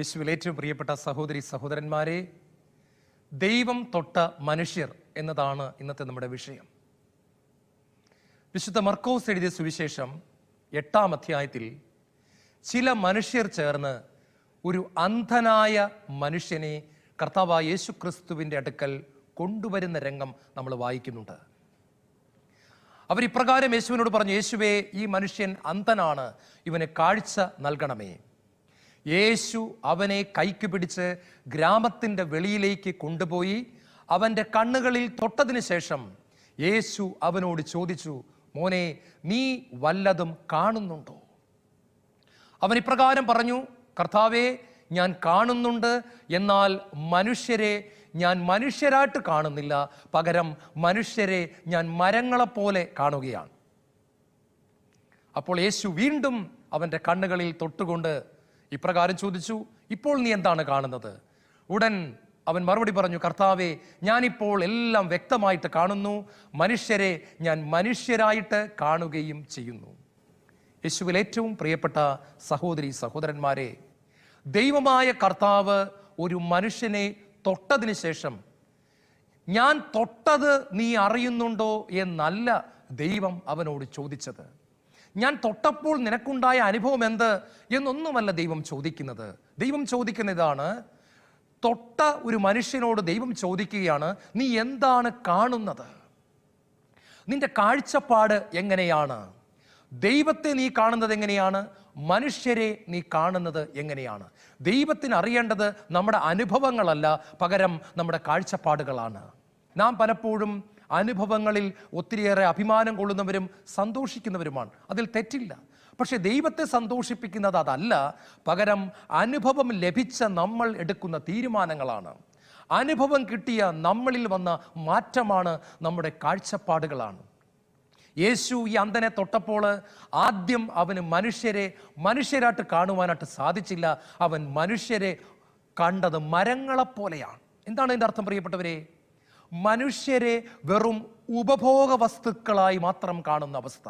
യേശുവിൽ ഏറ്റവും പ്രിയപ്പെട്ട സഹോദരി സഹോദരന്മാരെ ദൈവം തൊട്ട മനുഷ്യർ എന്നതാണ് ഇന്നത്തെ നമ്മുടെ വിഷയം. വിശുദ്ധ മർക്കോസ് എഴുതിയ സുവിശേഷം എട്ടാം അധ്യായത്തിൽ ചില മനുഷ്യർ ചേർന്ന് ഒരു അന്ധനായ മനുഷ്യനെ കർത്താവായ യേശു ക്രിസ്തുവിന്റെ അടുക്കൽ കൊണ്ടുവരുന്ന രംഗം നമ്മൾ വായിക്കുന്നുണ്ട്. അവർ ഇപ്രകാരം യേശുവിനോട് പറഞ്ഞു യേശുവേ ഈ മനുഷ്യൻ അന്ധനാണ് ഇവന് കാഴ്ച നൽകണമേ. യേശു അവനെ കൈക്ക് പിടിച്ച് ഗ്രാമത്തിന്റെ വെളിയിലേക്ക് കൊണ്ടുപോയി അവന്റെ കണ്ണുകളിൽ തൊട്ടതിന് ശേഷം യേശു അവനോട് ചോദിച്ചു മോനെ നീ വല്ലതും കാണുന്നുണ്ടോ? അവൻ ഇപ്രകാരം പറഞ്ഞു കർത്താവെ ഞാൻ കാണുന്നുണ്ട് എന്നാൽ മനുഷ്യരെ ഞാൻ മനുഷ്യരായിട്ട് കാണുന്നില്ല. പകരം മനുഷ്യരെ ഞാൻ മരങ്ങളെപ്പോലെ കാണുകയാണ്. അപ്പോൾ യേശു വീണ്ടും അവന്റെ കണ്ണുകളിൽ തൊട്ടുകൊണ്ട് ഇപ്രകാരം ചോദിച്ചു ഇപ്പോൾ നീ എന്താണ് കാണുന്നത്? ഉടൻ അവൻ മറുപടി പറഞ്ഞു കർത്താവെ ഞാനിപ്പോൾ എല്ലാം വ്യക്തമായിട്ട് കാണുന്നു. മനുഷ്യരെ ഞാൻ മനുഷ്യരായിട്ട് കാണുകയും ചെയ്യുന്നു. യേശുവിൽ ഏറ്റവും പ്രിയപ്പെട്ട സഹോദരി സഹോദരന്മാരെ ദൈവമായ കർത്താവ് ഒരു മനുഷ്യനെ തൊട്ടതിന് ശേഷം ഞാൻ തൊട്ടത് നീ അറിയുന്നുണ്ടോ? എന്നല്ല ദൈവം അവനോട് ചോദിച്ചത്. ഞാൻ തൊട്ടപ്പോൾ നിനക്കുണ്ടായ അനുഭവം എന്ത് എന്നൊന്നുമല്ല ദൈവം ചോദിക്കുന്നത്. ദൈവം ചോദിക്കുന്ന ഇതാണ് തൊട്ട ഒരു മനുഷ്യനോട് ദൈവം ചോദിക്കുകയാണ് നീ എന്താണ് കാണുന്നത്? നിന്റെ കാഴ്ചപ്പാട് എങ്ങനെയാണ്? ദൈവത്തെ നീ കാണുന്നത് എങ്ങനെയാണ്? മനുഷ്യരെ നീ കാണുന്നത് എങ്ങനെയാണ്? ദൈവത്തിന് അറിയേണ്ടത് നമ്മുടെ അനുഭവങ്ങളല്ല പകരം നമ്മുടെ കാഴ്ചപ്പാടുകളാണ്. നാം പലപ്പോഴും അനുഭവങ്ങളിൽ ഒത്തിരിയേറെ അഭിമാനം കൊള്ളുന്നവരും സന്തോഷിക്കുന്നവരുമാണ്. അതിൽ തെറ്റില്ല. പക്ഷെ ദൈവത്തെ സന്തോഷിപ്പിക്കുന്നത് അതല്ല. പകരം അനുഭവം ലഭിച്ച നമ്മൾ എടുക്കുന്ന തീരുമാനങ്ങളാണ്. അനുഭവം കിട്ടിയ നമ്മളിൽ വന്ന മാറ്റമാണ് നമ്മുടെ കാഴ്ചപ്പാടുകളാണ്. യേശു ഈ അന്തനെ തൊട്ടപ്പോൾ ആദ്യം അവന് മനുഷ്യരെ മനുഷ്യരായിട്ട് കാണുവാനായിട്ട് സാധിച്ചില്ല. അവൻ മനുഷ്യരെ കണ്ടത് മരങ്ങളെപ്പോലെയാണ്. എന്താണ് ഇതിന്റെ അർത്ഥം പ്രിയപ്പെട്ടവരെ? മനുഷ്യരെ വെറും ഉപഭോഗ വസ്തുക്കളായി മാത്രം കാണുന്ന അവസ്ഥ.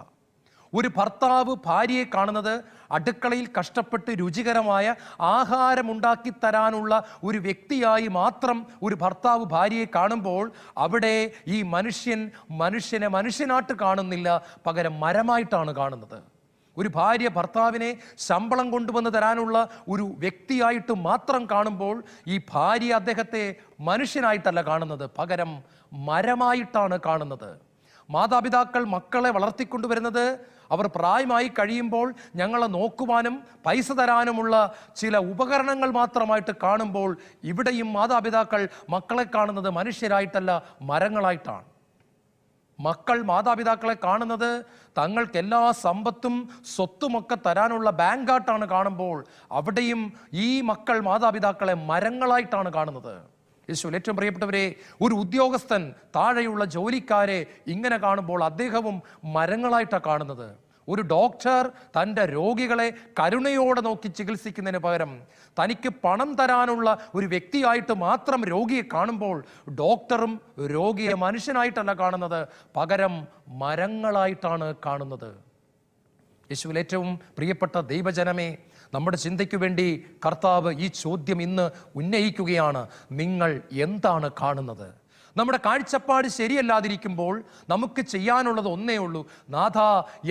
ഒരു ഭർത്താവ് ഭാര്യയെ കാണുന്നത് അടുക്കളയിൽ കഷ്ടപ്പെട്ട് രുചികരമായ ആഹാരമുണ്ടാക്കി തരാനുള്ള ഒരു വ്യക്തിയായി മാത്രം ഒരു ഭർത്താവ് ഭാര്യയെ കാണുമ്പോൾ അവിടെ ഈ മനുഷ്യൻ മനുഷ്യനെ മനുഷ്യനായിട്ട് കാണുന്നില്ല പകരം മരമായിട്ടാണ് കാണുന്നത്. ഒരു ഭാര്യ ഭർത്താവിനെ ശമ്പളം കൊണ്ടുവന്ന് തരാനുള്ള ഒരു വ്യക്തിയായിട്ട് മാത്രം കാണുമ്പോൾ ഈ ഭാര്യ അദ്ദേഹത്തെ മനുഷ്യനായിട്ടല്ല കാണുന്നത്. പകരം മരമായിട്ടാണ് കാണുന്നത്. മാതാപിതാക്കൾ മക്കളെ വളർത്തിക്കൊണ്ടുവരുന്നത് അവർ പ്രായമായി കഴിയുമ്പോൾ ഞങ്ങളെ നോക്കുവാനും പൈസ തരാനുമുള്ള ചില ഉപകരണങ്ങൾ മാത്രമായിട്ട് കാണുമ്പോൾ ഇവിടെയും മാതാപിതാക്കൾ മക്കളെ കാണുന്നത് മനുഷ്യരായിട്ടല്ല മരങ്ങളായിട്ടാണ്. മക്കൾ മാതാപിതാക്കളെ കാണുന്നത് തങ്ങൾക്ക് എല്ലാ സമ്പത്തും സ്വത്തുമൊക്കെ തരാനുള്ള ബാങ്കായിട്ടാണ് കാണുമ്പോൾ അവിടെയും ഈ മക്കൾ മാതാപിതാക്കളെ മരങ്ങളായിട്ടാണ് കാണുന്നത്. യേശു ഏറ്റവും പ്രിയപ്പെട്ടവരെ ഒരു ഉദ്യോഗസ്ഥൻ താഴെയുള്ള ജോലിക്കാരെ ഇങ്ങനെ കാണുമ്പോൾ അദ്ദേഹവും മരങ്ങളായിട്ടാണ് കാണുന്നത്. ഒരു ഡോക്ടർ തന്റെ രോഗികളെ കരുണയോടെ നോക്കി ചികിത്സിക്കുന്നതിന് പകരം തനിക്ക് പണം തരാനുള്ള ഒരു വ്യക്തിയായിട്ട് മാത്രം രോഗിയെ കാണുമ്പോൾ ഡോക്ടറും രോഗിയെ മനുഷ്യനായിട്ടല്ല കാണുന്നത് പകരം മരങ്ങളായിട്ടാണ് കാണുന്നത്. യേശുവിൽ ഏറ്റവും പ്രിയപ്പെട്ട ദൈവജനമേ നമ്മുടെ ചിന്തയ്ക്ക് വേണ്ടി കർത്താവ് ഈ ചോദ്യം ഇന്ന് ഉന്നയിക്കുകയാണ് നിങ്ങൾ എന്താണ് കാണുന്നത്? നമ്മുടെ കാഴ്ചപ്പാട് ശരിയല്ലാതിരിക്കുമ്പോൾ നമുക്ക് ചെയ്യാനുള്ളത് ഒന്നേ ഉള്ളൂ. നാഥ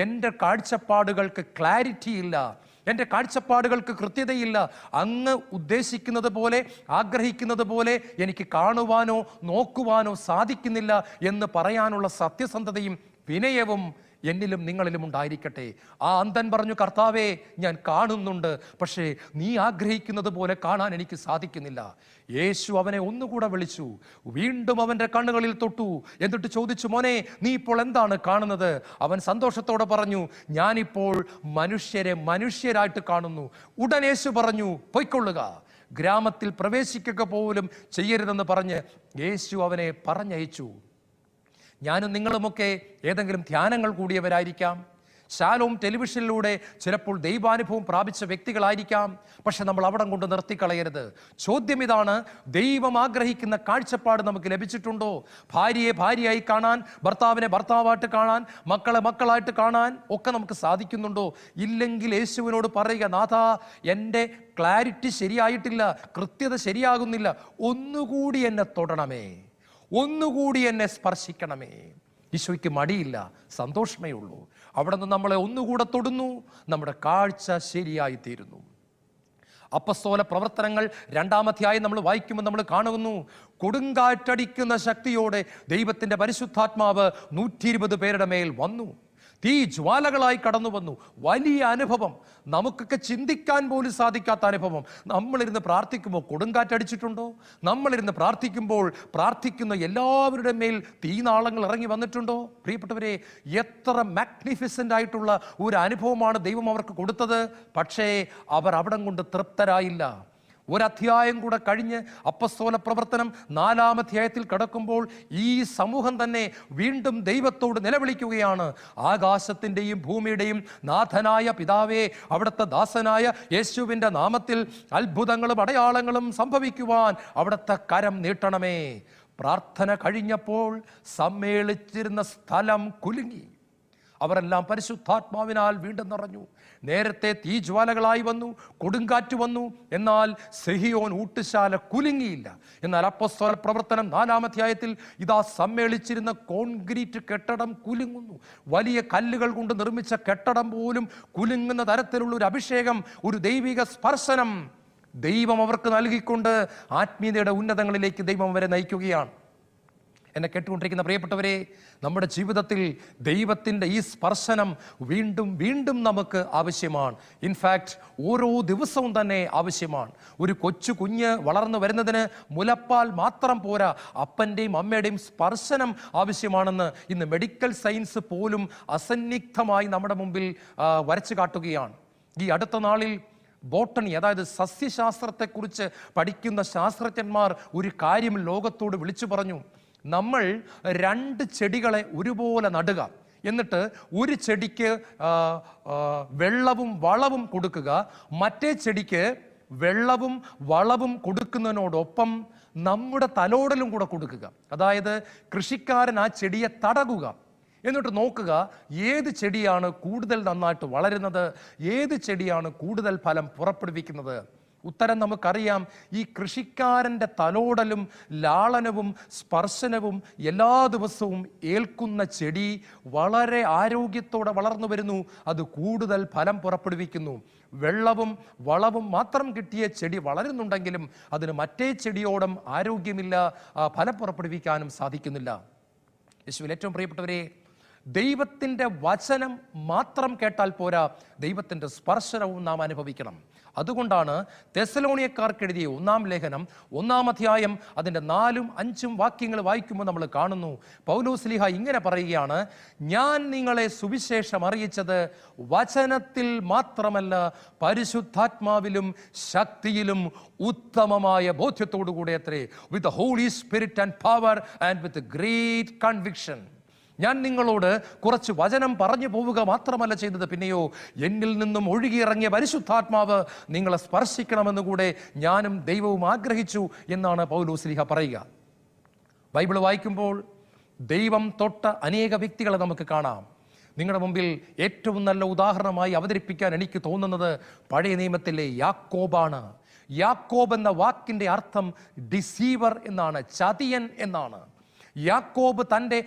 എന്റെ കാഴ്ചപ്പാടുകൾക്ക് ക്ലാരിറ്റി ഇല്ല. എന്റെ കാഴ്ചപ്പാടുകൾക്ക് കൃത്യതയില്ല. അങ്ങ് ഉദ്ദേശിക്കുന്നത് പോലെ ആഗ്രഹിക്കുന്നത് പോലെ എനിക്ക് കാണുവാനോ നോക്കുവാനോ സാധിക്കുന്നില്ല എന്ന് പറയാനുള്ള സത്യസന്ധതയും വിനയവും എന്നിലും നിങ്ങളിലും ഉണ്ടായിരിക്കട്ടെ. ആ അന്തൻ പറഞ്ഞു കർത്താവേ ഞാൻ കാണുന്നുണ്ട്. പക്ഷേ നീ ആഗ്രഹിക്കുന്നത് പോലെ കാണാൻ എനിക്ക് സാധിക്കുന്നില്ല. യേശു അവനെ ഒന്നുകൂടെ വിളിച്ചു വീണ്ടും അവന്റെ കണ്ണുകളിൽ തൊട്ടു. എന്നിട്ട് ചോദിച്ചു മോനെ നീ ഇപ്പോൾ എന്താണ് കാണുന്നത്? അവൻ സന്തോഷത്തോടെ പറഞ്ഞു ഞാനിപ്പോൾ മനുഷ്യരെ മനുഷ്യരായിട്ട് കാണുന്നു. ഉടൻ യേശു പറഞ്ഞു പൊയ്ക്കൊള്ളുക. ഗ്രാമത്തിൽ പ്രവേശിക്കുക പോലും ചെയ്യരുതെന്ന് പറഞ്ഞ് യേശു അവനെ പറഞ്ഞയച്ചു. ഞാനും നിങ്ങളുമൊക്കെ ഏതെങ്കിലും ധ്യാനങ്ങൾ കൂടിയവരായിരിക്കാം. ശാലോം ടെലിവിഷനിലൂടെ ചിലപ്പോൾ ദൈവാനുഭവം പ്രാപിച്ച വ്യക്തികളായിരിക്കാം. പക്ഷെ നമ്മൾ അവിടം കൊണ്ട് നിർത്തിക്കളയരുത്. ചോദ്യം ഇതാണ് ദൈവം ആഗ്രഹിക്കുന്ന കാഴ്ചപ്പാട് നമുക്ക് ലഭിച്ചിട്ടുണ്ടോ? ഭാര്യയെ ഭാര്യയായി കാണാൻ ഭർത്താവിനെ ഭർത്താവായിട്ട് കാണാൻ മക്കളെ മക്കളായിട്ട് കാണാൻ ഒക്കെ നമുക്ക് സാധിക്കുന്നുണ്ടോ? ഇല്ലെങ്കിൽ യേശുവിനോട് പറയുക നാഥ എന്റെ ക്ലാരിറ്റി ശരിയായിട്ടില്ല കൃത്യത ശരിയാകുന്നില്ല ഒന്നുകൂടി എന്നെ തൊടണമേ. ഒന്നുകൂടി എന്നെ സ്പർശിക്കണമേ. ഈശോയ്ക്ക് മടിയില്ല സന്തോഷമേ ഉള്ളൂ. അവിടെ നിന്ന് നമ്മളെ ഒന്നുകൂടെ തൊടുന്നു നമ്മുടെ കാഴ്ച ശരിയായി തീരുന്നു അപ്പസ്തോല പ്രവർത്തനങ്ങൾ രണ്ടാമധ്യായം നമ്മൾ വായിക്കുമ്പോൾ നമ്മൾ കാണുന്നു കൊടുങ്കാറ്റടിക്കുന്ന ശക്തിയോടെ ദൈവത്തിന്റെ പരിശുദ്ധാത്മാവ് നൂറ്റി ഇരുപത് പേരുടെ മേൽ വന്നു. തീ ജ്വാലകളായി കടന്നു വന്നു. വലിയ അനുഭവം. നമുക്കൊക്കെ ചിന്തിക്കാൻ പോലും സാധിക്കാത്ത അനുഭവം. നമ്മളിരുന്ന് പ്രാർത്ഥിക്കുമ്പോൾ കൊടുങ്കാറ്റടിച്ചിട്ടുണ്ടോ നമ്മളിരുന്ന് പ്രാർത്ഥിക്കുമ്പോൾ പ്രാർത്ഥിക്കുന്ന എല്ലാവരുടെ മേൽ തീനാളങ്ങൾ ഇറങ്ങി വന്നിട്ടുണ്ടോ? പ്രിയപ്പെട്ടവരെ എത്ര മാഗ്നിഫിസന്റ് ആയിട്ടുള്ള ഒരു അനുഭവമാണ് ദൈവം അവർക്ക് കൊടുത്തത്. പക്ഷേ അവർ അവിടം കൊണ്ട് തൃപ്തരായില്ല. ഒരധ്യായം കൂടെ കഴിഞ്ഞ് അപ്പസ്തോല പ്രവർത്തനം നാലാം അധ്യായത്തിൽ കിടക്കുമ്പോൾ ഈ സമൂഹം തന്നെ വീണ്ടും ദൈവത്തോട് നിലവിളിക്കുകയാണ്. ആകാശത്തിന്റെയും ഭൂമിയുടെയും നാഥനായ പിതാവേ അവിടുത്തെ ദാസനായ യേശുവിന്റെ നാമത്തിൽ അത്ഭുതങ്ങളും അടയാളങ്ങളും സംഭവിക്കുവാൻ അവിടുത്തെ കരം നീട്ടണമേ. പ്രാർത്ഥന കഴിഞ്ഞപ്പോൾ സമ്മേളിച്ചിരുന്ന സ്ഥലം കുലുങ്ങി. അവരെല്ലാം പരിശുദ്ധാത്മാവിനാൽ വീണ്ടും നിറഞ്ഞു നേരത്തെ തീജ്വാലകളായി വന്നു കൊടുങ്കാറ്റ് വന്നു. എന്നാൽ സെഹിയോൻ ഊട്ടുശാല കുലുങ്ങിയില്ല. എന്നാൽ അപ്പസ്വല പ്രവർത്തനം നാലാം അധ്യായത്തിൽ ഇതാ സമ്മേളിച്ചിരുന്ന കോൺക്രീറ്റ് കെട്ടടം കുലുങ്ങുന്നു. വലിയ കല്ലുകൾ കൊണ്ട് നിർമ്മിച്ച കെട്ടടം പോലും കുലുങ്ങുന്ന തരത്തിലുള്ള ഒരു അഭിഷേകം ഒരു ദൈവിക സ്പർശനം ദൈവം അവർക്ക് നൽകിക്കൊണ്ട് ആത്മീയതയുടെ ഉന്നതങ്ങളിലേക്ക് ദൈവം അവരെ നയിക്കുകയാണ്. എന്നെ കേട്ടുകൊണ്ടിരിക്കുന്ന പ്രിയപ്പെട്ടവരെ നമ്മുടെ ജീവിതത്തിൽ ദൈവത്തിന്റെ ഈ സ്പർശനം വീണ്ടും വീണ്ടും നമുക്ക് ആവശ്യമാണ്. ഇൻഫാക്റ്റ് ഓരോ ദിവസവും തന്നെ ആവശ്യമാണ്. ഒരു കൊച്ചു കുഞ്ഞ് വളർന്നു വരുന്നതിന് മുലപ്പാൽ മാത്രം പോരാ അപ്പന്റെയും അമ്മയുടെയും സ്പർശനം ആവശ്യമാണെന്ന് ഇന്ന് മെഡിക്കൽ സയൻസ് പോലും അസന്നിഗ്ധമായി നമ്മുടെ മുമ്പിൽ വരച്ചു കാട്ടുകയാണ്. ഈ അടുത്ത നാളിൽ ബോട്ടണി അതായത് സസ്യശാസ്ത്രത്തെക്കുറിച്ച് പഠിക്കുന്ന ശാസ്ത്രജ്ഞന്മാർ ഒരു കാര്യം ലോകത്തോട് വിളിച്ചു പറഞ്ഞു. നമ്മൾ രണ്ട് ചെടികളെ ഒരുപോലെ നടുക. എന്നിട്ട് ഒരു ചെടിക്ക് വെള്ളവും വളവും കൊടുക്കുക. മറ്റേ ചെടിക്ക് വെള്ളവും വളവും കൊടുക്കുന്നതിനോടൊപ്പം നമ്മുടെ തലോടലും കൂടെ കൊടുക്കുക. അതായത് കൃഷിക്കാരൻ ആ ചെടിയെ തടകുക. എന്നിട്ട് നോക്കുക ഏത് ചെടിയാണ് കൂടുതൽ നന്നായിട്ട് വളരുന്നത്? ഏത് ചെടിയാണ് കൂടുതൽ ഫലം പുറപ്പെടുവിക്കുന്നത്? ഉത്തരം നമുക്കറിയാം. ഈ കൃഷിക്കാരന്റെ തലോടലും ലാളനവും സ്പർശനവും എല്ലാ ദിവസവും ഏൽക്കുന്ന ചെടി വളരെ ആരോഗ്യത്തോടെ വളർന്നു വരുന്നു. അത് കൂടുതൽ ഫലം പുറപ്പെടുവിക്കുന്നു. വെള്ളവും വളവും മാത്രം കിട്ടിയ ചെടി വളരുന്നുണ്ടെങ്കിലും അതിന് മറ്റേ ചെടിയോടും ആരോഗ്യമില്ല ഫലം പുറപ്പെടുവിക്കാനും സാധിക്കുന്നില്ല. യേശുവിൽ ഏറ്റവും പ്രിയപ്പെട്ടവരെ ദൈവത്തിന്റെ വചനം മാത്രം കേട്ടാൽ പോരാ ദൈവത്തിന്റെ സ്പർശനവും നാം അനുഭവിക്കണം. അതുകൊണ്ടാണ് തെസലോണിയക്കാർക്ക് എഴുതിയ ഒന്നാം ലേഖനം ഒന്നാം അധ്യായം അതിന്റെ നാലും അഞ്ചും വാക്യങ്ങൾ വായിക്കുമ്പോൾ നമ്മൾ കാണുന്നു. പൗലോസ്ലിഹ ഇങ്ങനെ പറയുകയാണ് ഞാൻ നിങ്ങളെ സുവിശേഷം അറിയിച്ചത് വചനത്തിൽ മാത്രമല്ല പരിശുദ്ധാത്മാവിലും ശക്തിയിലും ഉത്തമമായ ബോധ്യത്തോടു കൂടെ അത്രേ with Holy Spirit and power and with great conviction ഞാൻ നിങ്ങളോട് കുറച്ച് വചനം പറഞ്ഞു പോവുക മാത്രമല്ല ചെയ്തത്. പിന്നെയോ എന്നിൽ നിന്നും ഒഴുകിയിറങ്ങിയ പരിശുദ്ധാത്മാവ് നിങ്ങളെ സ്പർശിക്കണമെന്ന് കൂടെ ഞാനും ദൈവവും ആഗ്രഹിച്ചു എന്നാണ് പൗലോസ്ലിഹ പറയുക. ബൈബിൾ വായിക്കുമ്പോൾ ദൈവം തൊട്ട അനേക വ്യക്തികളെ നമുക്ക് കാണാം. നിങ്ങളുടെ മുമ്പിൽ ഏറ്റവും നല്ല ഉദാഹരണമായി അവതരിപ്പിക്കാൻ എനിക്ക് തോന്നുന്നത് പഴയ നിയമത്തിലെ യാക്കോബാണ്. യാക്കോബ് എന്ന വാക്കിന്റെ അർത്ഥം ഡിസീവർ എന്നാണ് ചതിയൻ എന്നാണ്. യാക്കോബ് തന്റെ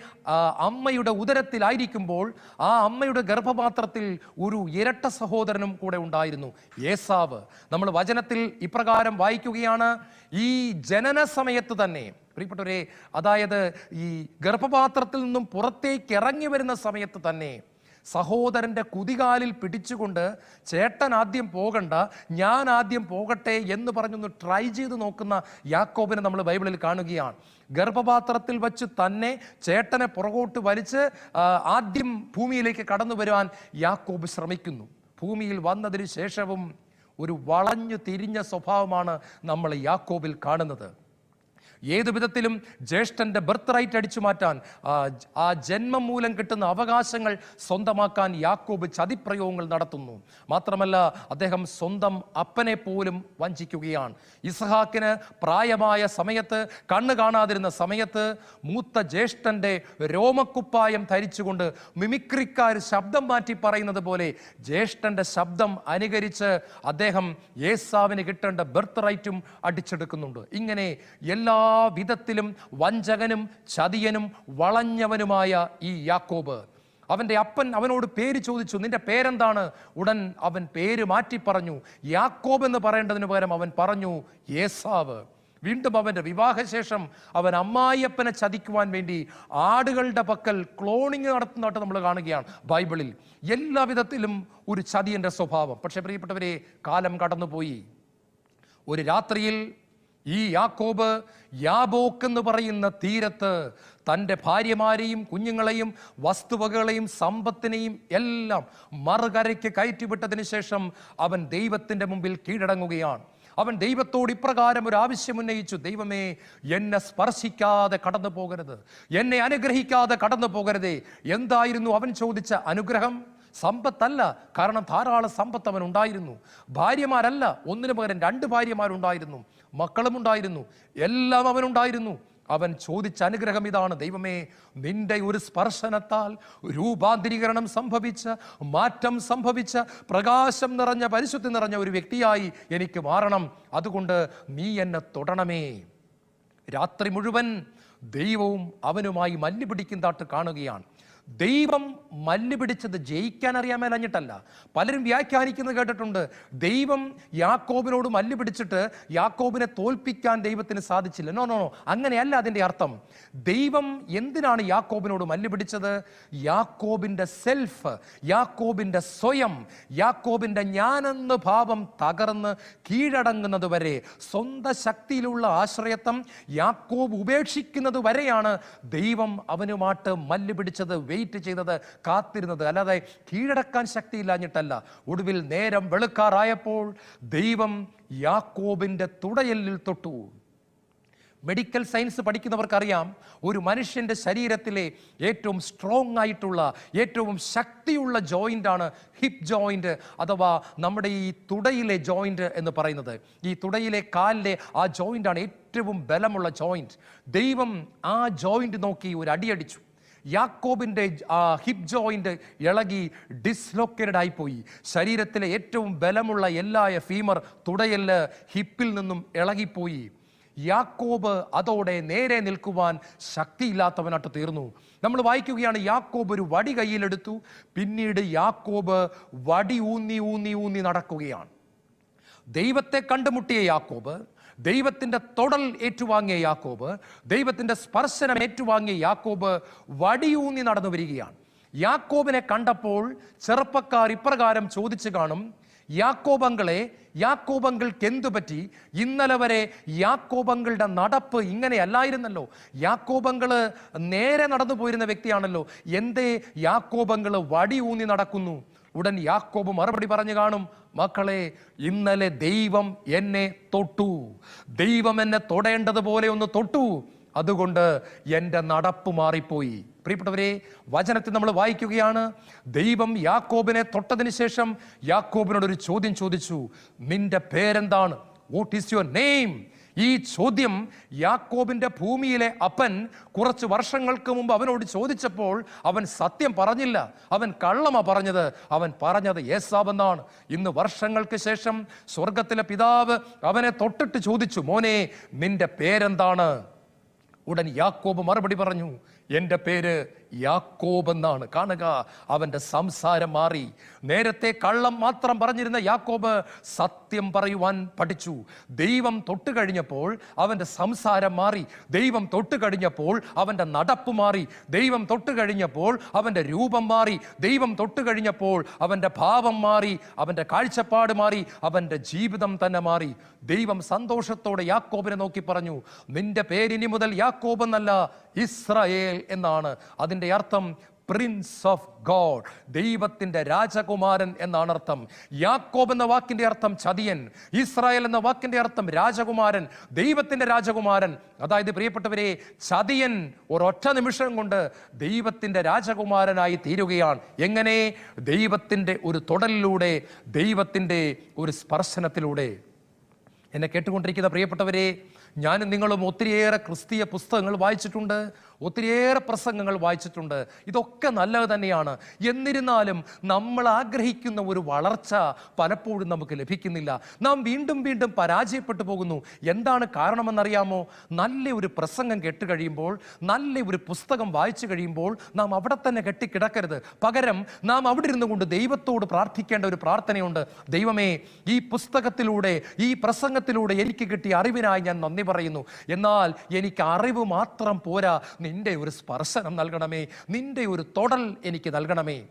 അമ്മയുടെ ഉദരത്തിലായിരിക്കുമ്പോൾ ആ അമ്മയുടെ ഗർഭപാത്രത്തിൽ ഒരു ഇരട്ട സഹോദരനും കൂടെ ഉണ്ടായിരുന്നു ഏസാവ്. നമ്മൾ വചനത്തിൽ ഇപ്രകാരം വായിക്കുകയാണ് ഈ ജനന സമയത്ത് തന്നെ പ്രിയപ്പെട്ടവരെ അതായത് ഈ ഗർഭപാത്രത്തിൽ നിന്നും പുറത്തേക്ക് ഇറങ്ങി വരുന്ന സമയത്ത് തന്നെ സഹോദരന്റെ കുതികാലിൽ പിടിച്ചുകൊണ്ട് ചേട്ടൻ ആദ്യം പോകണ്ട ഞാൻ ആദ്യം പോകട്ടെ എന്ന് പറഞ്ഞൊന്ന് ട്രൈ ചെയ്ത് നോക്കുന്ന യാക്കോബിനെ നമ്മൾ ബൈബിളിൽ കാണുകയാണ്. ഗർഭപാത്രത്തിൽ വച്ച് തന്നെ ചേട്ടനെ പുറകോട്ട് വലിച്ച് ആദ്യം ഭൂമിയിലേക്ക് കടന്നു വരുവാൻ യാക്കോബ് ശ്രമിക്കുന്നു. ഭൂമിയിൽ വന്നതിന് ശേഷവും ഒരു വളഞ്ഞു തിരിഞ്ഞ സ്വഭാവമാണ് നമ്മൾ യാക്കോബിൽ കാണുന്നത്. ഏതു വിധത്തിലും ജ്യേഷ്ഠന്റെ ബർത്ത് റൈറ്റ് അടിച്ചു മാറ്റാൻ ആ ജന്മം മൂലം കിട്ടുന്ന അവകാശങ്ങൾ സ്വന്തമാക്കാൻ യാക്കോബ് ചതിപ്രയോഗങ്ങൾ നടത്തുന്നു. മാത്രമല്ല അദ്ദേഹം സ്വന്തം അപ്പനെ പോലും വഞ്ചിക്കുകയാണ്. ഇസ്ഹാക്കിന് പ്രായമായ സമയത്ത് കണ്ണ് കാണാതിരുന്ന സമയത്ത് മൂത്ത ജ്യേഷ്ഠന്റെ രോമക്കുപ്പായം ധരിച്ചുകൊണ്ട് മിമിക്രിക്കാർ ശബ്ദം മാറ്റി പറയുന്നത് പോലെ ജ്യേഷ്ഠന്റെ ശബ്ദം അനുകരിച്ച് അദ്ദേഹം യേസാവിന് കിട്ടേണ്ട ബർത്ത് റൈറ്റും അടിച്ചെടുക്കുന്നുണ്ട്. ഇങ്ങനെ എല്ലാ വിധത്തിലും വഞ്ചകനും ചതിയനും വളഞ്ഞവനുമായ ഈ യാക്കോബ്. അവന്റെ അപ്പൻ അവനോട് പേര് ചോദിച്ചു നിന്റെ പേരെന്താണ്? ഉടൻ അവൻ പേര് മാറ്റി പറഞ്ഞു യാക്കോബ് എന്ന് പറയേണ്ടതിന് പകരം അവൻ പറഞ്ഞു യേസാവ് വീണ്ടും അവന്റെ വിവാഹശേഷം അവൻ അമ്മായിയപ്പനെ ചതിക്കുവാൻ വേണ്ടി ആടുകളുടെ പക്കൽ ക്ലോണിങ് നടത്തുന്നതായിട്ട് നമ്മൾ കാണുകയാണ് ബൈബിളിൽ. എല്ലാവിധത്തിലും ഒരു ചതിയന്റെ സ്വഭാവം. പക്ഷെ പ്രിയപ്പെട്ടവരെ കാലം കടന്നുപോയി. ഒരു രാത്രിയിൽ ഈ യാക്കോബ് യാബോക്ക് എന്ന് പറയുന്ന തീരത്ത് തന്റെ ഭാര്യമാരെയും കുഞ്ഞുങ്ങളെയും വസ്തുവകകളെയും സമ്പത്തിനെയും എല്ലാം മറുകരയ്ക്ക് കയറ്റിവിട്ടതിന് ശേഷം അവൻ ദൈവത്തിന്റെ മുമ്പിൽ കീഴടങ്ങുകയാണ്. അവൻ ദൈവത്തോട് ഇപ്രകാരം ഒരു ആവശ്യം ഉന്നയിച്ചു ദൈവമേ എന്നെ സ്പർശിക്കാതെ കടന്നു പോകരുത്. എന്നെ അനുഗ്രഹിക്കാതെ കടന്നു പോകരുതേ. എന്തായിരുന്നു അവൻ ചോദിച്ച അനുഗ്രഹം? സമ്പത്തല്ല കാരണം ധാരാളം സമ്പത്ത് അവൻ ഉണ്ടായിരുന്നു. ഭാര്യമാരല്ല ഒന്നിനു പകരം രണ്ട് ഭാര്യമാരുണ്ടായിരുന്നു. മക്കളും ഉണ്ടായിരുന്നു എല്ലാം അവനുണ്ടായിരുന്നു. അവൻ ചോദിച്ച അനുഗ്രഹം ഇതാണ്. ദൈവമേ നിന്റെ ഒരു സ്പർശനത്താൽ രൂപാന്തരീകരണം സംഭവിച്ച മാറ്റം സംഭവിച്ച പ്രകാശം നിറഞ്ഞ പരിശുദ്ധി നിറഞ്ഞ ഒരു വ്യക്തിയായി എനിക്ക് മാറണം. അതുകൊണ്ട് നീ എന്നെ തൊടണമേ. രാത്രി മുഴുവൻ ദൈവവും അവനുമായി മല്ലുപിടിക്കും താട്ട് കാണുകയാണ്. ദൈവം മല്ല് പിടിച്ചത് ജയിക്കാൻ അറിയാൻ മേലഞ്ഞിട്ടല്ല. പലരും വ്യാഖ്യാനിക്കുന്നത് കേട്ടിട്ടുണ്ട് ദൈവം യാക്കോബിനോട് മല്ല് പിടിച്ചിട്ട് യാക്കോബിനെ തോൽപ്പിക്കാൻ ദൈവത്തിന് സാധിച്ചില്ല. നോ നോ നോ അങ്ങനെയല്ല അതിന്റെ അർത്ഥം. ദൈവം എന്തിനാണ് യാക്കോബിനോട് മല്ല് പിടിച്ചത്? യാക്കോബിന്റെ സെൽഫ് യാക്കോബിന്റെ സ്വയം യാക്കോബിന്റെ ഞാനെന്ന ഭാവം തകർന്ന് കീഴടങ്ങുന്നത് വരെ സ്വന്തം ശക്തിയിലുള്ള ആശ്രയത്വം യാക്കോബ് ഉപേക്ഷിക്കുന്നത് വരെയാണ് ദൈവം അവനുമായിട്ട് മല്ല് പിടിച്ചത് വെയിറ്റ് ചെയ്തത് കാത്തിരുന്നത്. അല്ലാതെ കീഴടക്കാൻ ശക്തിയില്ലാഞ്ഞിട്ടല്ല. ഒടുവിൽ നേരം വെളുക്കാറായപ്പോൾ ദൈവം യാക്കോബിന്റെ തുടയലിൽ തൊട്ടു. മെഡിക്കൽ സയൻസ് പഠിക്കുന്നവർക്കറിയാം ഒരു മനുഷ്യന്റെ ശരീരത്തിലെ ഏറ്റവും സ്ട്രോങ് ആയിട്ടുള്ള ഏറ്റവും ശക്തിയുള്ള ജോയിന്റ് ആണ് ഹിപ്പ് ജോയിന്റ് അഥവാ നമ്മുടെ ഈ തുടയിലെ ജോയിന്റ് എന്ന് പറയുന്നത്. ഈ തുടയിലെ കാലിലെ ആ ജോയിന്റ് ആണ് ഏറ്റവും ബലമുള്ള ജോയിന്റ് ദൈവം ആ ജോയിന്റ് നോക്കി ഒരു അടിയടിച്ചു യാക്കോബിന്റെ ഹിപ് ജോയിന്റ് ഇളകി ഡിസ്ലൊക്കേറ്റഡ് ആയിപ്പോയി. ശരീരത്തിലെ ഏറ്റവും ബലമുള്ള എല്ലായ ഫീമർ തുടയൽ ഹിപ്പിൽ നിന്നും ഇളകിപ്പോയി. യാക്കോബ് അതോടെ നേരെ നിൽക്കുവാൻ ശക്തിയില്ലാത്തവനായിട്ട് തീർന്നു. നമ്മൾ വായിക്കുകയാണ് യാക്കോബ് ഒരു വടി കയ്യിലെടുത്തു. പിന്നീട് യാക്കോബ് വടി ഊന്നി ഊന്നി ഊന്നി നടക്കുകയാണ്. ദൈവത്തെ കണ്ടുമുട്ടിയ യാക്കോബ് ദൈവത്തിന്റെ തൊടൽ ഏറ്റുവാങ്ങിയ യാക്കോബ് ദൈവത്തിന്റെ സ്പർശനം ഏറ്റുവാങ്ങിയ യാക്കോബ് വടിയൂന്നി നടന്നു വരികയാണ്. യാക്കോബിനെ കണ്ടപ്പോൾ ചെറുപ്പക്കാർ ഇപ്രകാരം ചോദിച്ചു കാണും യാക്കോബങ്ങളെ യാക്കോബങ്ങൾക്ക് എന്തു പറ്റി? ഇന്നലെ വരെ യാക്കോബങ്ങളുടെ നടപ്പ് ഇങ്ങനെയല്ലായിരുന്നല്ലോ. യാക്കോബങ്ങൾ നേരെ നടന്നു പോയിരുന്ന വ്യക്തിയാണല്ലോ. എന്തേ യാക്കോബങ്ങൾ വടി ഊന്നി നടക്കുന്നു? ഉടൻ യാക്കോബ് മറുപടി പറഞ്ഞു കാണും മക്കളെ ഇന്നലെ ദൈവം എന്നെ തൊട്ടു. ദൈവം എന്നെ തൊടേണ്ടതുപോലെ ഒന്ന് തൊട്ടു. അതുകൊണ്ട് എന്റെ നടപ്പ് മാറിപ്പോയി. പ്രിയപ്പെട്ടവരെ വചനത്തിൽ നമ്മൾ വായിക്കുകയാണ് ദൈവം യാക്കോബിനെ തൊട്ടതിന് ശേഷം യാക്കോബിനോട് ഒരു ചോദ്യം ചോദിച്ചു. നിന്റെ പേരെന്താണ്? വാട്ട് ഈസ് യുവർ നെയിം ഈ ചോദ്യം യാക്കോബിന്റെ ഭൂമിയിലെ അപ്പൻ കുറച്ച് വർഷങ്ങൾക്ക് മുമ്പ് അവനോട് ചോദിച്ചപ്പോൾ അവൻ സത്യം പറഞ്ഞില്ല. അവൻ കള്ളമ പറഞ്ഞത്. അവൻ പറഞ്ഞത് യേസാബെന്നാണ് ഇന്ന് വർഷങ്ങൾക്ക് ശേഷം സ്വർഗത്തിലെ പിതാവ് അവനെ തൊട്ടിട്ട് ചോദിച്ചു മോനെ നിന്റെ പേരെന്താണ്? ഉടൻ യാക്കോബ് മറുപടി പറഞ്ഞു എന്റെ പേര് യാക്കോബ് എന്നാണ് കാണുക അവന്റെ സംസാരം മാറി. നേരത്തെ കള്ളം മാത്രം പറഞ്ഞിരുന്ന യാക്കോബ് സത്യം പറയുവാൻ പഠിച്ചു. ദൈവം തൊട്ട് കഴിഞ്ഞപ്പോൾ അവന്റെ സംസാരം മാറി. ദൈവം തൊട്ട് കഴിഞ്ഞപ്പോൾ അവന്റെ നടപ്പ് മാറി. ദൈവം തൊട്ട് കഴിഞ്ഞപ്പോൾ അവന്റെ രൂപം മാറി. ദൈവം തൊട്ട് കഴിഞ്ഞപ്പോൾ അവന്റെ ഭാവം മാറി. അവന്റെ കാഴ്ചപ്പാട് മാറി. അവന്റെ ജീവിതം തന്നെ മാറി. ദൈവം സന്തോഷത്തോടെ യാക്കോബിനെ നോക്കി പറഞ്ഞു നിന്റെ പേരിനി മുതൽ യാക്കോബ് എന്നല്ല ഇസ്രായേൽ എന്നാണ്. അതിന്റെ അർത്ഥം പ്രിൻസ് ഓഫ് ഗോഡ് ദൈവത്തിന്റെ രാജകുമാരൻ എന്നാണ് അർത്ഥം. യാക്കോബ് എന്ന വാക്കിന്റെ അർത്ഥം ചതിയൻ ഇസ്രായേൽ എന്ന വാക്കിന്റെ അർത്ഥം രാജകുമാരൻ ദൈവത്തിന്റെ രാജകുമാരൻ. അതായത് പ്രിയപ്പെട്ടവരെ ചതിയൻ ഒരൊറ്റ നിമിഷം കൊണ്ട് ദൈവത്തിന്റെ രാജകുമാരനായി തീരുകയാണ്. എങ്ങനെ? ദൈവത്തിന്റെ ഒരു തൊടലിലൂടെ ദൈവത്തിന്റെ ഒരു സ്പർശനത്തിലൂടെ. എന്നെ കേട്ടുകൊണ്ടിരിക്കുന്ന പ്രിയപ്പെട്ടവരെ ഞാനും നിങ്ങളും ഒത്തിരിയേറെ ക്രിസ്തീയ പുസ്തകങ്ങൾ വായിച്ചിട്ടുണ്ട് ഒത്തിരിയേറെ പ്രസംഗങ്ങൾ വായിച്ചിട്ടുണ്ട്. ഇതൊക്കെ നല്ലത് തന്നെയാണ്. എന്നിരുന്നാലും നമ്മൾ ആഗ്രഹിക്കുന്ന ഒരു വളർച്ച പലപ്പോഴും നമുക്ക് ലഭിക്കുന്നില്ല. നാം വീണ്ടും വീണ്ടും പരാജയപ്പെട്ടു പോകുന്നു. എന്താണ് കാരണമെന്നറിയാമോ? നല്ല ഒരു പ്രസംഗം കേട്ട് കഴിയുമ്പോൾ നല്ല ഒരു പുസ്തകം വായിച്ചു കഴിയുമ്പോൾ നാം അവിടെ തന്നെ കെട്ടിക്കിടക്കരുത്. പകരം നാം അവിടെ ഇരുന്നു കൊണ്ട് ദൈവത്തോട് പ്രാർത്ഥിക്കേണ്ട ഒരു പ്രാർത്ഥനയുണ്ട്. ദൈവമേ ഈ പുസ്തകത്തിലൂടെ ഈ പ്രസംഗത്തിലൂടെ എനിക്ക് കിട്ടിയ അറിവിനായി ഞാൻ നന്ദി പറയുന്നു എന്നാൽ എനിക്ക് അറിവ് മാത്രം പോരാ നിന്റെ ഒരു സ്പർശനം നൽകണമേ നിന്റെ ഒരു തൊടൽ എനിക്ക് നൽകണമേ.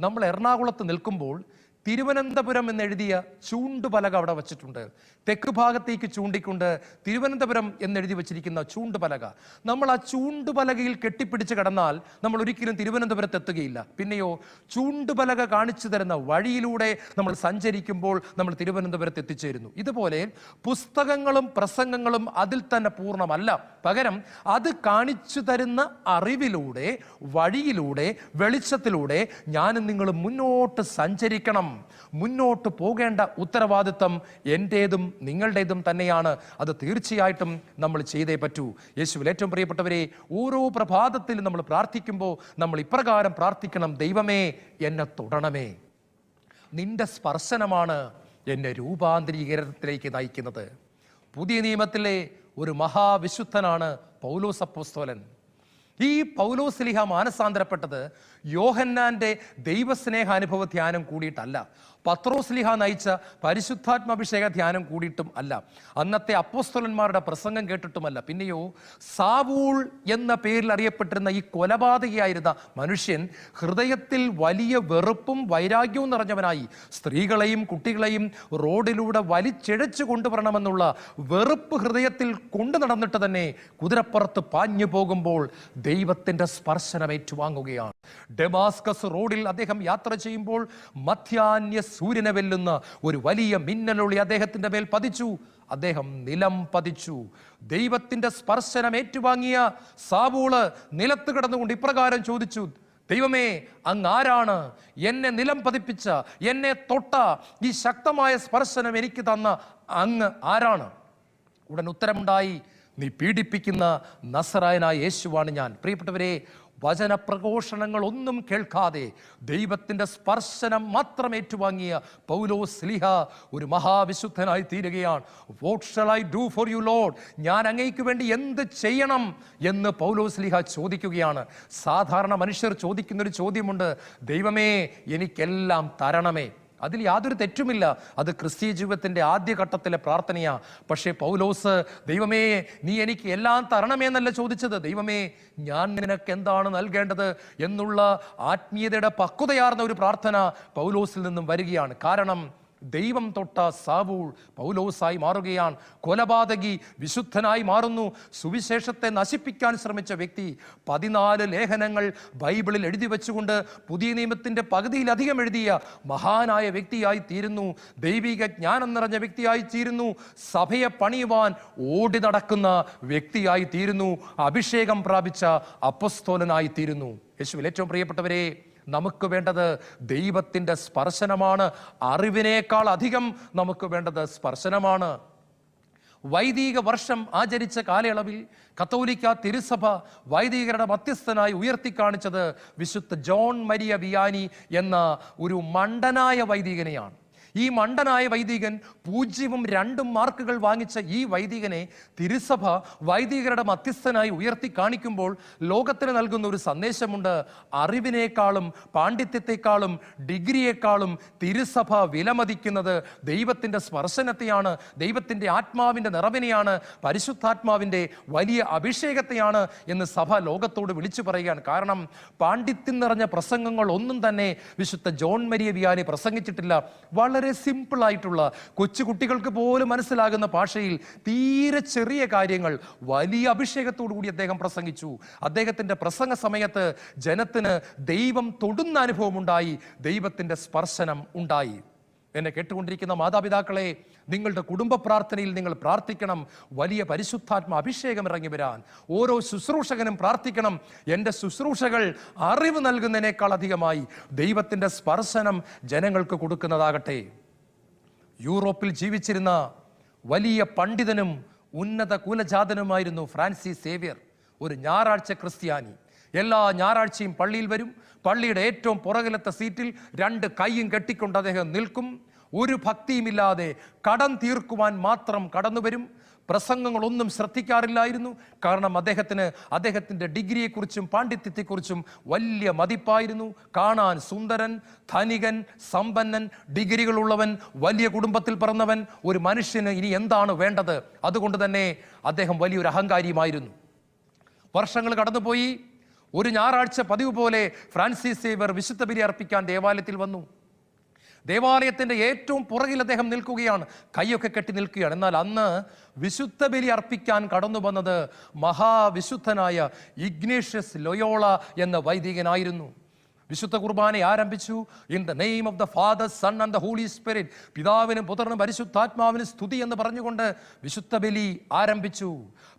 നമ്മൾ എറണാകുളത്ത് നിൽക്കുമ്പോൾ തിരുവനന്തപുരം എന്നെഴുതിയ ചൂണ്ടുപലക അവിടെ വച്ചിട്ടുണ്ട്. തെക്ക് ഭാഗത്തേക്ക് ചൂണ്ടിക്കൊണ്ട് തിരുവനന്തപുരം എന്നെഴുതി വച്ചിരിക്കുന്ന ചൂണ്ടുപലക. നമ്മൾ ആ ചൂണ്ടുപലകയിൽ കെട്ടിപ്പിടിച്ച് കടന്നാൽ നമ്മൾ ഒരിക്കലും തിരുവനന്തപുരത്ത് എത്തുകയില്ല. പിന്നെയോ ചൂണ്ടുപലക കാണിച്ചു തരുന്ന വഴിയിലൂടെ നമ്മൾ സഞ്ചരിക്കുമ്പോൾ നമ്മൾ തിരുവനന്തപുരത്ത് എത്തിച്ചേരുന്നു. ഇതുപോലെ പുസ്തകങ്ങളും പ്രസംഗങ്ങളും അതിൽ തന്നെ പൂർണമല്ല. പകരം അത് കാണിച്ചു തരുന്ന അറിവിലൂടെ വഴിയിലൂടെ വെളിച്ചത്തിലൂടെ ഞാനും നിങ്ങൾ മുന്നോട്ട് സഞ്ചരിക്കണം മുന്നോട്ട് പോകേണ്ട ഉത്തരവാദിത്തം എന്റേതും നിങ്ങളുടേതും തന്നെയാണ്. അത് തീർച്ചയായിട്ടും നമ്മൾ ചെയ്തേ പറ്റൂ. യേശുവിൽ ഏറ്റവും പ്രിയപ്പെട്ടവരെ ഓരോ പ്രഭാതത്തിലും നമ്മൾ പ്രാർത്ഥിക്കുമ്പോൾ നമ്മൾ ഇപ്രകാരം പ്രാർത്ഥിക്കണം ദൈവമേ എന്നെ തൊടണമേ. നിന്റെ സ്പർശനമാണ് എന്നെ രൂപാന്തരീകരണത്തിലേക്ക് നയിക്കുന്നത്. പുതിയ നിയമത്തിലെ ഒരു മഹാവിശുദ്ധനാണ് പൗലോസ് അപ്പോസ്തോലൻ. ഈ പൗലോസ്ലിഹ മാനസാന്തരപ്പെട്ടത് യോഹന്നാന്റെ ദൈവസ്നേഹ അനുഭവ ധ്യാനം കൂടിയിട്ടല്ല. പത്രോസ്ലിഹ നയിച്ച പരിശുദ്ധാത്മാഭിഷേക ധ്യാനം കൂടിയിട്ടും അല്ല. അന്നത്തെ അപ്പോസ്തലന്മാരുടെ പ്രസംഗം കേട്ടിട്ടുമല്ല. പിന്നെയോ സാവൂൾ എന്ന പേരിൽ അറിയപ്പെട്ടിരുന്ന ഈ കൊലപാതകയായിരുന്ന മനുഷ്യൻ ഹൃദയത്തിൽ വലിയ വെറുപ്പും വൈരാഗ്യവും നിറഞ്ഞവനായി സ്ത്രീകളെയും കുട്ടികളെയും റോഡിലൂടെ വലിച്ചിഴച്ചു കൊണ്ടുവരണമെന്നുള്ള വെറുപ്പ് ഹൃദയത്തിൽ കൊണ്ടു നടന്നിട്ട് തന്നെ കുതിരപ്പുറത്ത് പാഞ്ഞു പോകുമ്പോൾ ദൈവത്തിന്റെ സ്പർശനം ഏറ്റുവാങ്ങുകയാണ്. ഡെമാസ്കസ് റോഡിൽ അദ്ദേഹം യാത്ര ചെയ്യുമ്പോൾ മധ്യാന്യ സൂര്യനെ വെല്ലുന്ന ഒരു വലിയ മിന്നലൊളി അദ്ദേഹത്തിന്റെ മേൽ പതിച്ചു. അദ്ദേഹം നിലം പതിച്ചു. ദൈവത്തിന്റെ സ്പർശനം ഏറ്റുവാങ്ങിയ സാബൂൾ നിലത്ത് കിടന്നുകൊണ്ട് ഇപ്രകാരം ചോദിച്ചു ദൈവമേ അങ്ങ് ആരാണ്? എന്നെ നിലം പതിപ്പിച്ച എന്നെ തൊട്ട ഈ ശക്തമായ സ്പർശനം എനിക്ക് തന്ന അങ്ങ് ആരാണ്? ഉടൻ ഉത്തരമുണ്ടായി. നീ പീഡിപ്പിക്കുന്ന നസറായനായ യേശുവാണ് ഞാൻ. പ്രിയപ്പെട്ടവരെ വചനപ്രഘോഷണങ്ങൾ ഒന്നും കേൾക്കാതെ ദൈവത്തിന്റെ സ്പർശനം മാത്രം ഏറ്റുവാങ്ങിയ പൗലോ സ്ലിഹ ഒരു മഹാവിശുദ്ധനായി തീരുകയാണ്. What shall I do for you Lord ഞാൻ അങ്ങേക്ക് വേണ്ടി എന്ത് ചെയ്യണം? എന്ന് പൗലോ സ്ലിഹ ചോദിക്കുകയാണ്. സാധാരണ മനുഷ്യർ ചോദിക്കുന്നൊരു ചോദ്യമുണ്ട്. ദൈവമേ എനിക്കെല്ലാം തരണമേ. അതിൽ യാതൊരു തെറ്റുമില്ല. അത് ക്രിസ്തീയ ജീവിതത്തിന്റെ ആദ്യഘട്ടത്തിലെ പ്രാർത്ഥനയാണ് പക്ഷേ പൗലോസ് ദൈവമേ നീ എനിക്ക് എല്ലാം തരണമേന്നല്ല ചോദിച്ചത്. ദൈവമേ ഞാൻ നിനക്ക് എന്താണ് നൽകേണ്ടത്? എന്നുള്ള ആത്മീയതയുടെ പക്വതയാർന്ന ഒരു പ്രാർത്ഥന പൗലോസിൽ നിന്നും വരികയാണ്. കാരണം ദൈവം തൊട്ട സാവൂൾ പൗലോസായി മാറുകയാണ്. കൊലപാതകി വിശുദ്ധനായി മാറുന്നു. സുവിശേഷത്തെ നശിപ്പിക്കാൻ ശ്രമിച്ച വ്യക്തി പതിനാല് ലേഖനങ്ങൾ ബൈബിളിൽ എഴുതി വെച്ചുകൊണ്ട് പുതിയ നിയമത്തിന്റെ പകുതിയിലധികം എഴുതിയ മഹാനായ വ്യക്തിയായി തീരുന്നു. ദൈവിക ജ്ഞാനം നിറഞ്ഞ വ്യക്തിയായി തീരുന്നു. സഭയെ പണിയുവാൻ ഓടി നടക്കുന്ന വ്യക്തിയായി തീരുന്നു. അഭിഷേകം പ്രാപിച്ച അപ്പസ്തോലനായി തീരുന്നു. യേശുവിൽ ഏറ്റവും പ്രിയപ്പെട്ടവരെ നമുക്ക് വേണ്ടത് ദൈവത്തിന്റെ സ്പർശനമാണ്. അറിവിനേക്കാൾ അധികം നമുക്ക് വേണ്ടത് സ്പർശനമാണ്. വൈദിക വർഷം ആചരിച്ച കാലയളവിൽ കത്തോലിക്ക തിരുസഭ വൈദികരുടെ മധ്യസ്ഥനായി ഉയർത്തിക്കാണിച്ചത് വിശുദ്ധ ജോൺ മരിയ വിയാനി എന്ന ഒരു മണ്ടനായ വൈദികനെയാണ്. ഈ മണ്ടനായ വൈദികൻ പൂജ്യവും രണ്ടും മാർക്കുകൾ വാങ്ങിച്ച ഈ വൈദികനെ തിരുസഭ വൈദികരുടെ മധ്യസ്ഥനായി ഉയർത്തി കാണിക്കുമ്പോൾ ലോകത്തിന് നൽകുന്ന ഒരു സന്ദേശമുണ്ട്. അറിവിനേക്കാളും പാണ്ഡിത്യത്തെക്കാളും ഡിഗ്രിയേക്കാളും തിരുസഭ വിലമതിക്കുന്നത് ദൈവത്തിന്റെ സ്പർശനത്തെയാണ് ദൈവത്തിന്റെ ആത്മാവിന്റെ നിറവിനെയാണ് പരിശുദ്ധാത്മാവിന്റെ വലിയ അഭിഷേകത്തെയാണ് എന്ന് സഭ ലോകത്തോട് വിളിച്ചു പറയുകയാണ്. കാരണം പാണ്ഡിത്യം നിറഞ്ഞ പ്രസംഗങ്ങൾ ഒന്നും തന്നെ വിശുദ്ധ ജോൺ മരിയ വിയാലി പ്രസംഗിച്ചിട്ടില്ല. വളരെ വളരെ സിമ്പിളായിട്ടുള്ള കൊച്ചു കുട്ടികൾക്ക് പോലും മനസ്സിലാകുന്ന ഭാഷയിൽ തീരെ ചെറിയ കാര്യങ്ങൾ വലിയ അഭിഷേകത്തോടു കൂടി അദ്ദേഹം പ്രസംഗിച്ചു. അദ്ദേഹത്തിന്റെ പ്രസംഗ സമയത്ത് ജനത്തിന് ദൈവം തൊടുന്ന അനുഭവം ഉണ്ടായി ദൈവത്തിന്റെ സ്പർശനം ഉണ്ടായി. എന്നെ കേട്ടുകൊണ്ടിരിക്കുന്ന മാതാപിതാക്കളെ നിങ്ങളുടെ കുടുംബ പ്രാർത്ഥനയിൽ നിങ്ങൾ പ്രാർത്ഥിക്കണം. വലിയ പരിശുദ്ധാത്മ അഭിഷേകം ഇറങ്ങി വരാൻ. ഓരോ ശുശ്രൂഷകനും പ്രാർത്ഥിക്കണം. എന്റെ ശുശ്രൂഷകൾ അറിവ് നൽകുന്നതിനേക്കാൾ അധികമായി ദൈവത്തിന്റെ സ്പർശനം ജനങ്ങൾക്ക് കൊടുക്കുന്നതാകട്ടെ. യൂറോപ്പിൽ ജീവിച്ചിരുന്ന വലിയ പണ്ഡിതനും ഉന്നത കുലജാതനുമായിരുന്നു ഫ്രാൻസിസ് സേവ്യർ. ഒരു ഞായറാഴ്ച ക്രിസ്ത്യാനി. എല്ലാ ഞായറാഴ്ചയും പള്ളിയിൽ വരും. പള്ളിയുടെ ഏറ്റവും പുറകിലത്തെ സീറ്റിൽ രണ്ട് കൈയും കെട്ടിക്കൊണ്ട് അദ്ദേഹം നിൽക്കും. ഒരു ഭക്തിയുമില്ലാതെ കടം തീർക്കുവാൻ മാത്രം കടന്നു വരും പ്രസംഗങ്ങളൊന്നും ശ്രദ്ധിക്കാറില്ലായിരുന്നു. കാരണം അദ്ദേഹത്തിന് അദ്ദേഹത്തിന്റെ ഡിഗ്രിയെക്കുറിച്ചും പാണ്ഡിത്യത്തെക്കുറിച്ചും വലിയ മതിപ്പായിരുന്നു. കാണാൻ സുന്ദരൻ ധനികൻ സമ്പന്നൻ ഡിഗ്രികളുള്ളവൻ വലിയ കുടുംബത്തിൽ പിറന്നവൻ ഒരു മനുഷ്യന് ഇനി എന്താണ് വേണ്ടത്? അതുകൊണ്ട് തന്നെ അദ്ദേഹം വലിയൊരു അഹങ്കാരിയുമായിരുന്നു. വർഷങ്ങൾ കടന്നുപോയി. ഒരു ഞായറാഴ്ച പതിവ് പോലെ ഫ്രാൻസിസ് സേവർ വിശുദ്ധ ബലി അർപ്പിക്കാൻ ദേവാലയത്തിൽ വന്നു. ദേവാലയത്തിന്റെ ഏറ്റവും പുറകിൽ അദ്ദേഹം നിൽക്കുകയാണ്. കൈയൊക്കെ കെട്ടി നിൽക്കുകയാണ്. എന്നാൽ അന്ന് വിശുദ്ധ ബലി അർപ്പിക്കാൻ കടന്നു വന്നത് മഹാവിശുദ്ധനായ ഇഗ്നേഷ്യസ് ലൊയോള എന്ന വൈദികനായിരുന്നു. വിശുദ്ധ കുർബാന ആരംഭിച്ചു. In the name of the Father Son and the Holy Spirit പിതാവിനും പുത്രനും പരിശുദ്ധാത്മാവിനും സ്തുതി എന്ന് പറഞ്ഞുകൊണ്ട് വിശുദ്ധ ബലി ആരംഭിച്ചു.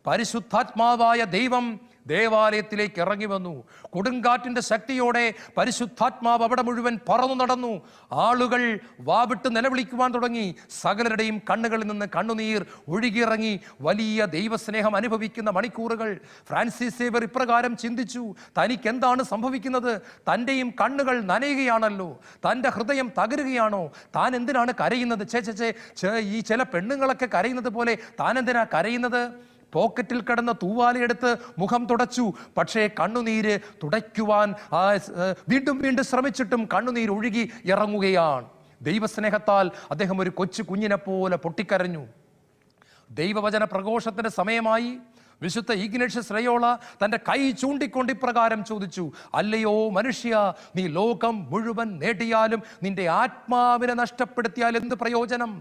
പരിശുദ്ധാത്മാവായ ദൈവം ദേവാലയത്തിലേക്ക് ഇറങ്ങി വന്നു. കൊടുങ്കാറ്റിന്റെ ശക്തിയോടെ പരിശുദ്ധാത്മാവ് അവിടെ മുഴുവൻ പറന്നു നടന്നു. ആളുകൾ വാവിട്ട് നിലവിളിക്കുവാൻ തുടങ്ങി. സകലരുടെയും കണ്ണുകളിൽ നിന്ന് കണ്ണുനീർ ഒഴുകിയിറങ്ങി. വലിയ ദൈവസ്നേഹം അനുഭവിക്കുന്ന മണിക്കൂറുകൾ. ഫ്രാൻസിസ് സേവർ ഇപ്രകാരം ചിന്തിച്ചു. തനിക്ക് എന്താണ് സംഭവിക്കുന്നത്? തന്റെയും കണ്ണുകൾ നനയുകയാണല്ലോ. തന്റെ ഹൃദയം തകരുകയാണോ? താൻ എന്തിനാണ് കരയുന്നത്? ചേ ചേ ഈ ചില പെണ്ണുങ്ങളൊക്കെ കരയുന്നത് പോലെ താൻ എന്തിനാ കരയുന്നത്? പോക്കറ്റിൽ കിടന്ന തൂവാലയെടുത്ത് മുഖം തുടച്ചു. പക്ഷേ കണ്ണുനീര് തുടയ്ക്കുവാൻ വീണ്ടും വീണ്ടും ശ്രമിച്ചിട്ടും കണ്ണുനീര് ഒഴുകി ഇറങ്ങുകയാണ്. ദൈവസ്നേഹത്താൽ അദ്ദേഹം ഒരു കൊച്ചു കുഞ്ഞിനെ പോലെ പൊട്ടിക്കരഞ്ഞു. ദൈവവചന പ്രഘോഷത്തിന്റെ സമയമായി വിശുദ്ധ ഈഗ്നേഷ്യ റയോള തന്റെ കൈ ചൂണ്ടിക്കൊണ്ട് ഇപ്രകാരം ചോദിച്ചു അല്ലയോ മനുഷ്യ നീ ലോകം മുഴുവൻ നേടിയാലും നിന്റെ ആത്മാവിനെ നഷ്ടപ്പെടുത്തിയാൽ എന്ത് പ്രയോജനം?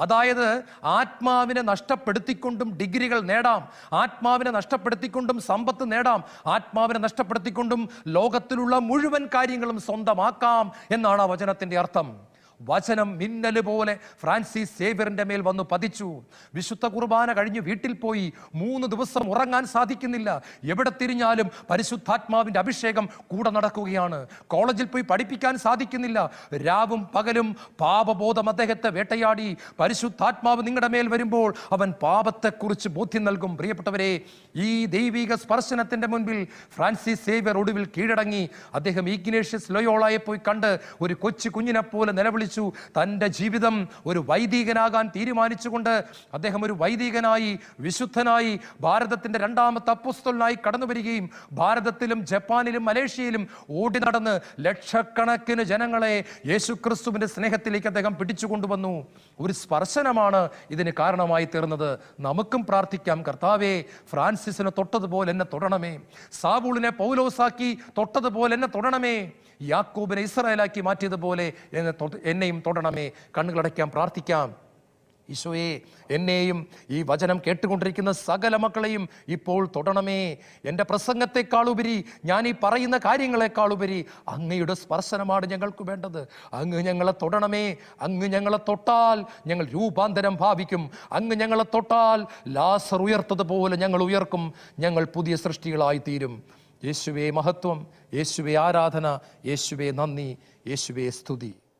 അതായത് ആത്മാവിനെ നഷ്ടപ്പെടുത്തിക്കൊണ്ടും ഡിഗ്രികൾ നേടാം. ആത്മാവിനെ നഷ്ടപ്പെടുത്തിക്കൊണ്ടും സമ്പത്ത് നേടാം. ആത്മാവിനെ നഷ്ടപ്പെടുത്തിക്കൊണ്ടും ലോകത്തിലുള്ള മുഴുവൻ കാര്യങ്ങളും സ്വന്തമാക്കാം എന്നാണ് ആ വചനത്തിന്റെ അർത്ഥം. വചനം മിന്നൽ പോലെ ഫ്രാൻസിസ് സേവ്യറിന്റെ മേൽ വന്നു പതിച്ചു. വിശുദ്ധ കുർബാന കഴിഞ്ഞ് വീട്ടിൽ പോയി മൂന്ന് ദിവസം ഉറങ്ങാൻ സാധിക്കുന്നില്ല. എവിടെ തിരിഞ്ഞാലും പരിശുദ്ധാത്മാവിന്റെ അഭിഷേകം കൂടെ നടക്കുകയാണ്. കോളേജിൽ പോയി പഠിപ്പിക്കാൻ സാധിക്കുന്നില്ല. രാവും പകലും പാപബോധം അദ്ദേഹത്തെ വേട്ടയാടി. പരിശുദ്ധാത്മാവ് നിങ്ങളുടെ മേൽ വരുമ്പോൾ അവൻ പാപത്തെക്കുറിച്ച് ബോധ്യം നൽകും. പ്രിയപ്പെട്ടവരെ ഈ ദൈവിക സ്പർശനത്തിന്റെ മുൻപിൽ ഫ്രാൻസിസ് സേവ്യർ ഒടുവിൽ കീഴടങ്ങി. അദ്ദേഹം ഈഗ്നേഷ്യസ് ലൊയോളയെ പോയി കണ്ട് ഒരു കൊച്ചു കുഞ്ഞിനെ പോലെ നിലവിളിച്ചു തന്റെ ജീവിതം ഒരു വൈദികനാകാൻ തീരുമാനിച്ചുകൊണ്ട് അദ്ദേഹം ഒരു വൈദികനായി വിശുദ്ധനായി ഭാരതത്തിന്റെ രണ്ടാമത്തെ അപ്പുസ്തലിനായി കടന്നു വരികയും ഭാരതത്തിലും ജപ്പാനിലും മലേഷ്യയിലും ഓടി നടന്ന് ലക്ഷക്കണക്കിന് ജനങ്ങളെ യേശുക്രിസ്തുവിന്റെ സ്നേഹത്തിലേക്ക് അദ്ദേഹം പിടിച്ചുകൊണ്ടുവന്നു. ഒരു സ്പർശനമാണ് ഇതിന് കാരണമായി തീർന്നത്. നമുക്കും പ്രാർത്ഥിക്കാം കർത്താവേ ഫ്രാൻസിസിനെ തൊട്ടതുപോലെ എന്നെ തൊടണമേ. സാവൂളിനെ പൗലോസാക്കി തൊട്ടതുപോലെ എന്നെ തൊടണമേ. യാക്കോബിനെ ഇസ്രായേലാക്കി മാറ്റിയതുപോലെ എന്നെ എന്നെയും തൊടണമേ. കണ്ണുകളടയ്ക്കാം പ്രാർത്ഥിക്കാം. ഈശോയെ എന്നെയും ഈ വചനം കേട്ടുകൊണ്ടിരിക്കുന്ന സകല മക്കളെയും ഇപ്പോൾ തൊടണമേ. എന്റെ പ്രസംഗത്തെക്കാളുപരി ഞാൻ ഈ പറയുന്ന കാര്യങ്ങളെക്കാളുപരി അങ്ങയുടെ സ്പർശനമാണ് ഞങ്ങൾക്ക് വേണ്ടത്. അങ്ങ് ഞങ്ങളെ തൊടണമേ. അങ്ങ് ഞങ്ങളെ തൊട്ടാൽ ഞങ്ങൾ രൂപാന്തരം ഭാവിക്കും. അങ്ങ് ഞങ്ങളെ തൊട്ടാൽ ലാസർ ഉയർത്തതുപോലെ ഞങ്ങൾ ഉയർക്കും. ഞങ്ങൾ പുതിയ സൃഷ്ടികളായി തീരും യേശുവേ മഹത്വം യേശുവേ ആരാധന യേശുവേ നന്ദി യേശുവേ സ്തുതി.